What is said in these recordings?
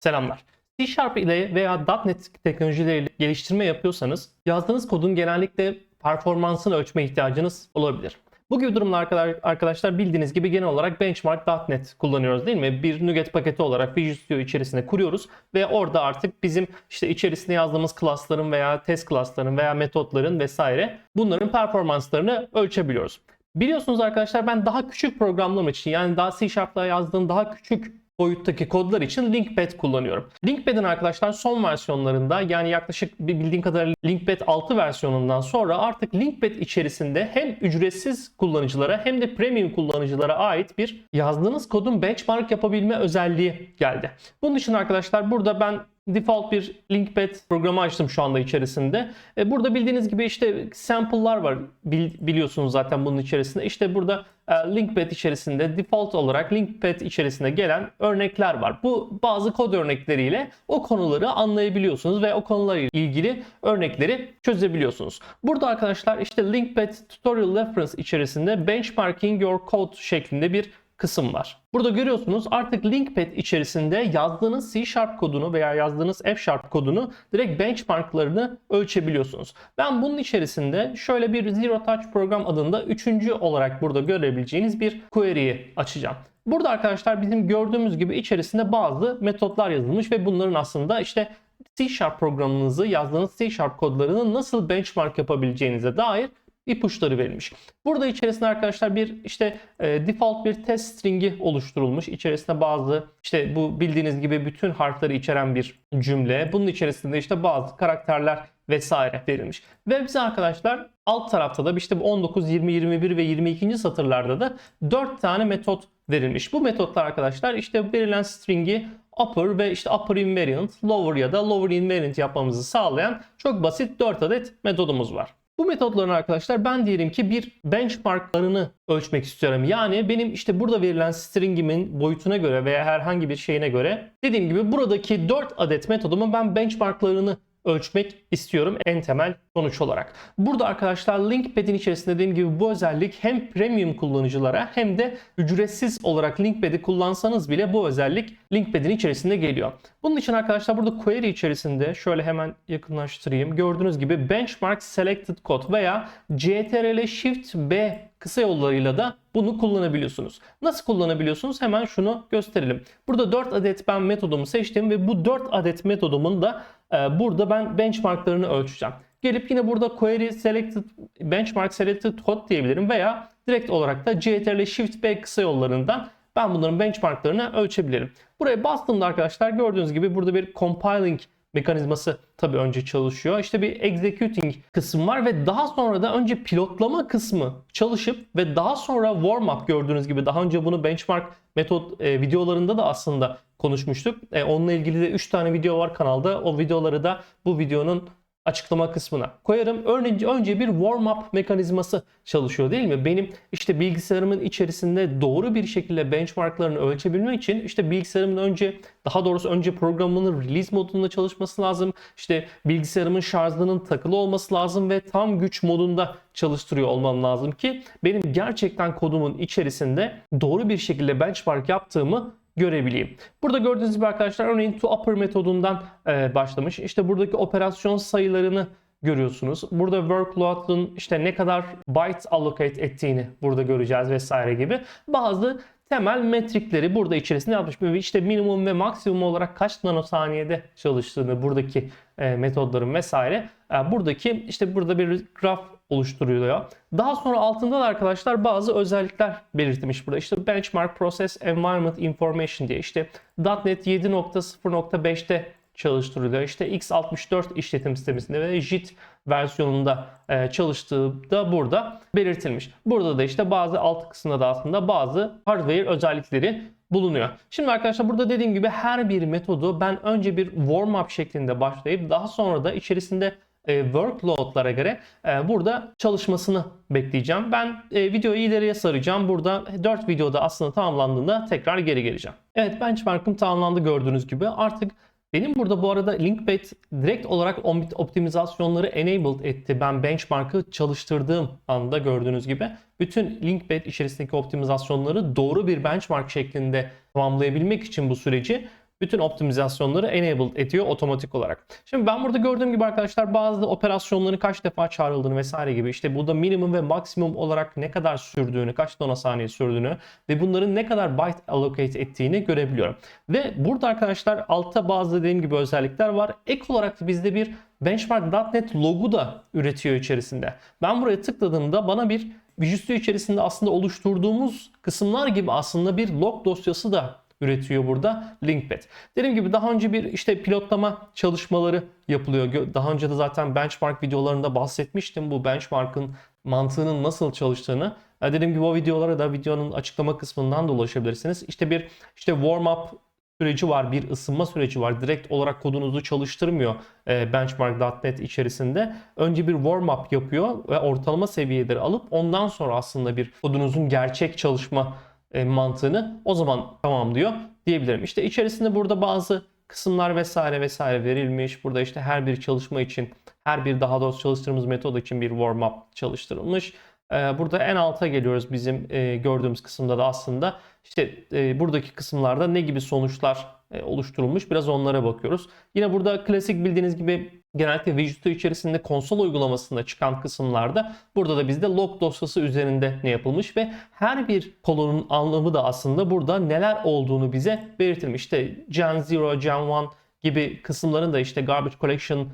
Selamlar. C Sharp ile veya .NET teknolojileriyle geliştirme yapıyorsanız yazdığınız kodun genellikle performansını ölçme ihtiyacınız olabilir. Bu gibi durumlar arkadaş- arkadaşlar bildiğiniz gibi genel olarak Benchmark.NET kullanıyoruz değil mi? Bir NuGet paketi olarak Visual Studio içerisinde kuruyoruz ve orada artık bizim işte içerisine yazdığımız class'ların veya test class'ların veya metotların vesaire bunların performanslarını ölçebiliyoruz. Biliyorsunuz arkadaşlar ben daha küçük programlarım için yani daha C Sharp'ta yazdığım daha küçük boyuttaki kodlar için Linkpad kullanıyorum. Linkpad'in arkadaşlar son versiyonlarında yani yaklaşık bir bildiğim kadarıyla Linkpad 6 versiyonundan sonra artık Linkpad içerisinde hem ücretsiz kullanıcılara hem de premium kullanıcılara ait bir yazdığınız kodun benchmark yapabilme özelliği geldi. Bunun için arkadaşlar burada ben default bir Linkpad programı açtım şu anda içerisinde. E, Burada bildiğiniz gibi işte sample'lar var Bil- biliyorsunuz zaten bunun içerisinde. İşte burada e, Linkpad içerisinde default olarak Linkpad içerisinde gelen örnekler var. Bu bazı kod örnekleriyle o konuları anlayabiliyorsunuz ve o konularla ilgili örnekleri çözebiliyorsunuz. Burada arkadaşlar işte Linkpad Tutorial Reference içerisinde Benchmarking Your Code şeklinde bir kısım var. Burada görüyorsunuz artık Linkpad içerisinde yazdığınız C Sharp kodunu veya yazdığınız F Sharp kodunu direkt benchmarklarını ölçebiliyorsunuz. Ben bunun içerisinde şöyle bir Zero Touch program adında üçüncü olarak burada görebileceğiniz bir query'yi açacağım. Burada arkadaşlar bizim gördüğümüz gibi içerisinde bazı metotlar yazılmış ve bunların aslında işte C Sharp programınızı yazdığınız C Sharp kodlarını nasıl benchmark yapabileceğinize dair ipuçları verilmiş. Burada içerisinde arkadaşlar bir işte e, default bir test stringi oluşturulmuş. İçerisinde bazı işte bu bildiğiniz gibi bütün harfleri içeren bir cümle. Bunun içerisinde işte bazı karakterler vesaire verilmiş. Ve bize arkadaşlar alt tarafta da işte bu 19, 20, 21 ve 22. satırlarda da 4 tane metot verilmiş. Bu metotlar arkadaşlar işte verilen stringi upper ve işte upper invariant, lower ya da lower invariant yapmamızı sağlayan çok basit 4 adet metodumuz var. Bu metotların arkadaşlar ben diyelim ki bir benchmarklarını ölçmek istiyorum. Yani benim işte burada verilen stringimin boyutuna göre veya herhangi bir şeyine göre dediğim gibi buradaki 4 adet metodumun ben benchmarklarını ölçmek istiyorum en temel sonuç olarak. Burada arkadaşlar Linkpad'in içerisinde dediğim gibi bu özellik hem premium kullanıcılara hem de ücretsiz olarak Linkpad'i kullansanız bile bu özellik Linkpad'in içerisinde geliyor. Bunun için arkadaşlar burada query içerisinde şöyle hemen yakınlaştırayım. Gördüğünüz gibi benchmark selected code veya ctrl shift b kısa yollarıyla da bunu kullanabiliyorsunuz. Nasıl kullanabiliyorsunuz? Hemen şunu gösterelim. Burada 4 adet ben metodumu seçtim ve bu 4 adet metodumun da e, burada ben benchmarklarını ölçeceğim. Gelip yine burada query selected benchmark selected code diyebilirim veya direkt olarak da ctrl shift b kısa yollarından ben bunların benchmarklarını ölçebilirim. Buraya bastığımda arkadaşlar gördüğünüz gibi burada bir compiling mekanizması tabii önce çalışıyor. İşte bir executing kısım var ve daha sonra da önce pilotlama kısmı çalışıp ve daha sonra warm up gördüğünüz gibi daha önce bunu benchmark metot e, videolarında da aslında konuşmuştuk. E, onunla ilgili de 3 tane video var kanalda. O videoları da bu videonun açıklama kısmına koyarım. Örneğin önce bir warm up mekanizması çalışıyor değil mi? Benim işte bilgisayarımın içerisinde doğru bir şekilde benchmarklarını ölçebilmek için işte bilgisayarımın önce daha doğrusu önce programının release modunda çalışması lazım. İşte bilgisayarımın şarjının takılı olması lazım ve tam güç modunda çalıştırıyor olmam lazım ki benim gerçekten kodumun içerisinde doğru bir şekilde benchmark yaptığımı görebileyim. Burada gördüğünüz gibi arkadaşlar örneğin to upper metodundan e, başlamış. İşte buradaki operasyon sayılarını görüyorsunuz. Burada workload'un işte ne kadar byte allocate ettiğini burada göreceğiz vesaire gibi. Bazı temel metrikleri burada içerisinde yapmış. Ve işte minimum ve maksimum olarak kaç nanosaniyede çalıştığını buradaki e, metodların vesaire. E, buradaki işte burada bir graf oluşturuyor. Daha sonra altında da arkadaşlar bazı özellikler belirtilmiş burada. İşte Benchmark Process Environment Information diye işte .NET 7.0.5'te çalıştırılıyor. İşte x64 işletim sisteminde ve JIT versiyonunda e, çalıştığı da burada belirtilmiş. Burada da işte bazı alt kısımda da aslında bazı hardware özellikleri bulunuyor. Şimdi arkadaşlar burada dediğim gibi her bir metodu ben önce bir warm up şeklinde başlayıp daha sonra da içerisinde e, workload'lara göre e, burada çalışmasını bekleyeceğim. Ben e, videoyu ileriye saracağım. Burada 4 videoda aslında tamamlandığında tekrar geri geleceğim. Evet benchmark'ım tamamlandı gördüğünüz gibi. Artık benim burada bu arada Linkpad direkt olarak optimizasyonları enabled etti. Ben benchmark'ı çalıştırdığım anda gördüğünüz gibi bütün Linkpad içerisindeki optimizasyonları doğru bir benchmark şeklinde tamamlayabilmek için bu süreci bütün optimizasyonları enable ediyor otomatik olarak. Şimdi ben burada gördüğüm gibi arkadaşlar bazı operasyonların kaç defa çağrıldığını vesaire gibi işte burada minimum ve maksimum olarak ne kadar sürdüğünü, kaç nanosaniye sürdüğünü ve bunların ne kadar byte allocate ettiğini görebiliyorum. Ve burada arkadaşlar altta bazı dediğim gibi özellikler var. Ek olarak da bizde bir benchmark.net logu da üretiyor içerisinde. Ben buraya tıkladığımda bana bir Visual Studio içerisinde aslında oluşturduğumuz kısımlar gibi aslında bir log dosyası da üretiyor burada Linkpad. Dediğim gibi daha önce bir işte pilotlama çalışmaları yapılıyor. Daha önce de zaten benchmark videolarında bahsetmiştim bu benchmark'ın mantığının nasıl çalıştığını. E, Dediğim gibi o videolara da videonun açıklama kısmından da ulaşabilirsiniz. İşte bir işte warm up süreci var, bir ısınma süreci var. Direkt olarak kodunuzu çalıştırmıyor e, benchmark.net içerisinde. Önce bir warm up yapıyor ve ortalama seviyeleri alıp ondan sonra aslında bir kodunuzun gerçek çalışma e, mantığını o zaman tamamlıyor diyebilirim. İşte içerisinde burada bazı kısımlar vesaire vesaire verilmiş. Burada işte her bir çalışma için, her bir daha doğrusu çalıştığımız metod için bir warm up çalıştırılmış. Ee, Burada en alta geliyoruz bizim e, gördüğümüz kısımda da aslında işte e, buradaki kısımlarda ne gibi sonuçlar e, oluşturulmuş biraz onlara bakıyoruz. Yine burada klasik bildiğiniz gibi genellikle Visual içerisinde konsol uygulamasında çıkan kısımlarda burada da bizde log dosyası üzerinde ne yapılmış ve her bir kolonun anlamı da aslında burada neler olduğunu bize belirtilmiş. İşte Gen 0, Gen 1 gibi kısımların da işte Garbage Collection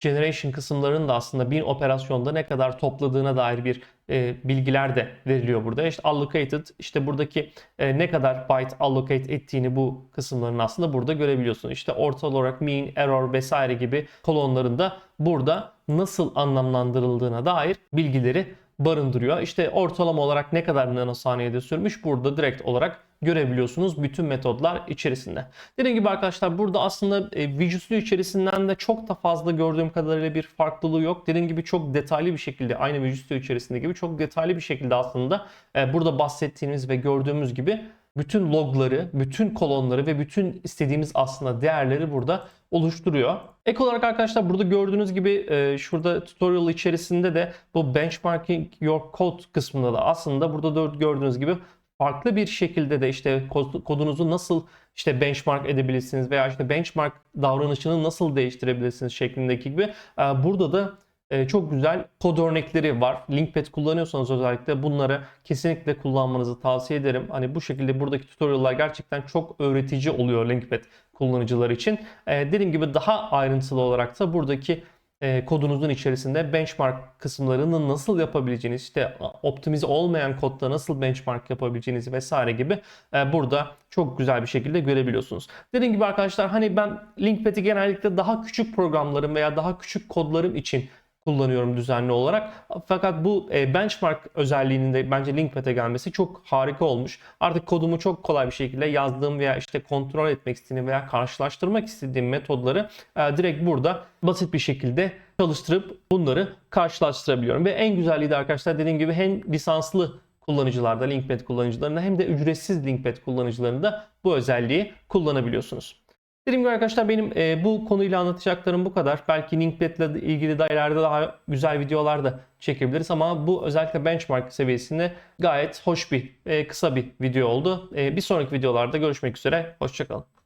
generation kısımlarının da aslında bir operasyonda ne kadar topladığına dair bir e, bilgiler de veriliyor burada. İşte allocated işte buradaki e, ne kadar byte allocate ettiğini bu kısımların aslında burada görebiliyorsun. İşte ortal olarak mean, error vesaire gibi kolonların da burada nasıl anlamlandırıldığına dair bilgileri barındırıyor. İşte ortalama olarak ne kadar nanosaniyede sürmüş burada direkt olarak görebiliyorsunuz bütün metodlar içerisinde. Dediğim gibi arkadaşlar burada aslında e, Studio içerisinden de çok da fazla gördüğüm kadarıyla bir farklılığı yok. Dediğim gibi çok detaylı bir şekilde aynı Studio içerisinde gibi çok detaylı bir şekilde aslında e, burada bahsettiğimiz ve gördüğümüz gibi bütün logları, bütün kolonları ve bütün istediğimiz aslında değerleri burada oluşturuyor. Ek olarak arkadaşlar burada gördüğünüz gibi e, şurada tutorial içerisinde de bu benchmarking your code kısmında da aslında burada da gördüğünüz gibi farklı bir şekilde de işte kod- kodunuzu nasıl işte benchmark edebilirsiniz veya işte benchmark davranışını nasıl değiştirebilirsiniz şeklindeki gibi e, burada da e, çok güzel kod örnekleri var. Linkpad kullanıyorsanız özellikle bunları kesinlikle kullanmanızı tavsiye ederim. Hani bu şekilde buradaki tutorial'lar gerçekten çok öğretici oluyor Linkpad kullanıcıları için. E, dediğim gibi daha ayrıntılı olarak da buradaki e, kodunuzun içerisinde benchmark kısımlarını nasıl yapabileceğiniz, işte optimize olmayan kodda nasıl benchmark yapabileceğinizi vesaire gibi e, burada çok güzel bir şekilde görebiliyorsunuz. Dediğim gibi arkadaşlar hani ben Linkpad'i genellikle daha küçük programlarım veya daha küçük kodlarım için kullanıyorum düzenli olarak. Fakat bu e, benchmark özelliğinin de bence Linkpad'e gelmesi çok harika olmuş. Artık kodumu çok kolay bir şekilde yazdığım veya işte kontrol etmek istediğim veya karşılaştırmak istediğim metodları e, direkt burada basit bir şekilde çalıştırıp bunları karşılaştırabiliyorum. Ve en güzelliği de arkadaşlar dediğim gibi hem lisanslı kullanıcılarda, Linkpad kullanıcılarında hem de ücretsiz Linkpad kullanıcılarında bu özelliği kullanabiliyorsunuz. Dediğim gibi arkadaşlar benim e, bu konuyla anlatacaklarım bu kadar. Belki Linkpad ile ilgili de ileride daha güzel videolar da çekebiliriz ama bu özellikle benchmark seviyesinde gayet hoş bir, e, kısa bir video oldu. E, bir sonraki videolarda görüşmek üzere. Hoşçakalın.